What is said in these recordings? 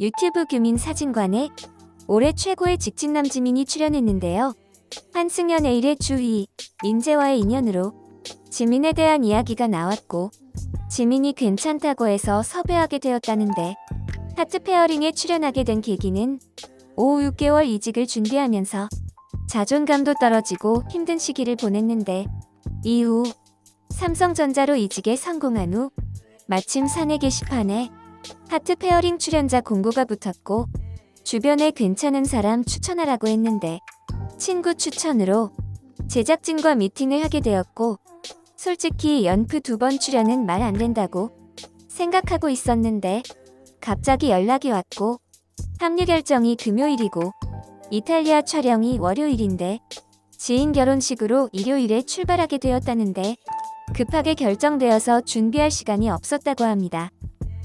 유튜브 규민 사진관에 올해 최고의 직진남 지민이 출연했는데요. 한승연 에일의 주희, 민재와의 인연으로 지민에 대한 이야기가 나왔고 지민이 괜찮다고 해서 섭외하게 되었다는데 하트 페어링에 출연하게 된 계기는 5, 6개월 이직을 준비하면서 자존감도 떨어지고 힘든 시기를 보냈는데 이후 삼성전자로 이직에 성공한 후 마침 사내 게시판에 하트 페어링 출연자 공고가 붙었고 주변에 괜찮은 사람 추천하라고 했는데 친구 추천으로 제작진과 미팅을 하게 되었고 솔직히 연프 두 번 출연은 말 안 된다고 생각하고 있었는데 갑자기 연락이 왔고 합류 결정이 금요일이고 이탈리아 촬영이 월요일인데 지인 결혼식으로 일요일에 출발하게 되었다는데 급하게 결정되어서 준비할 시간이 없었다고 합니다.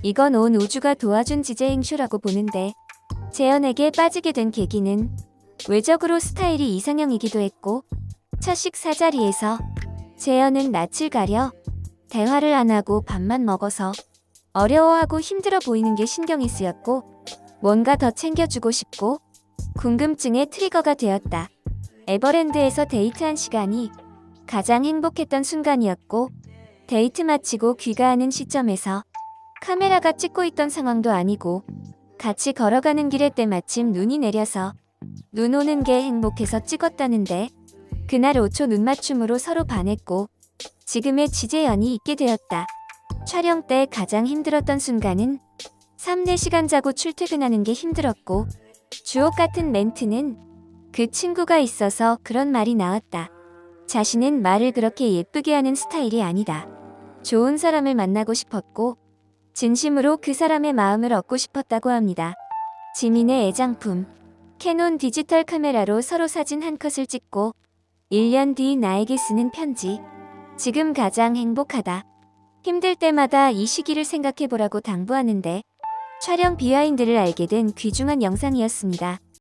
이건 온 우주가 도와준 지재행쇼라고 보는데 재현에게 빠지게 된 계기는 외적으로 스타일이 이상형이기도 했고 첫 식사 자리에서 재현은 낯을 가려 대화를 안 하고 밥만 먹어서 어려워하고 힘들어 보이는 게 신경이 쓰였고 뭔가 더 챙겨주고 싶고 궁금증의 트리거가 되었다. 에버랜드에서 데이트한 시간이 가장 행복했던 순간이었고 데이트 마치고 귀가하는 시점에서 카메라가 찍고 있던 상황도 아니고 같이 걸어가는 길에 때마침 눈이 내려서 눈 오는 게 행복해서 찍었다는데 그날 5초 눈 맞춤으로 서로 반했고 지금의 지재현이 있게 되었다. 촬영 때 가장 힘들었던 순간은 3, 4시간 자고 출퇴근하는 게 힘들었고 주옥 같은 멘트는 그 친구가 있어서 그런 말이 나왔다. 자신은 말을 그렇게 예쁘게 하는 스타일이 아니다. 좋은 사람을 만나고 싶었고 진심으로 그 사람의 마음을 얻고 싶었다고 합니다. 지민의 애장품 캐논 디지털 카메라로 서로 사진 한 컷을 찍고 1년 뒤 나에게 쓰는 편지 지금 가장 행복하다. 힘들 때마다 이 시기를 생각해보라고 당부하는데 촬영 비하인드를 알게 된 귀중한 영상이었습니다.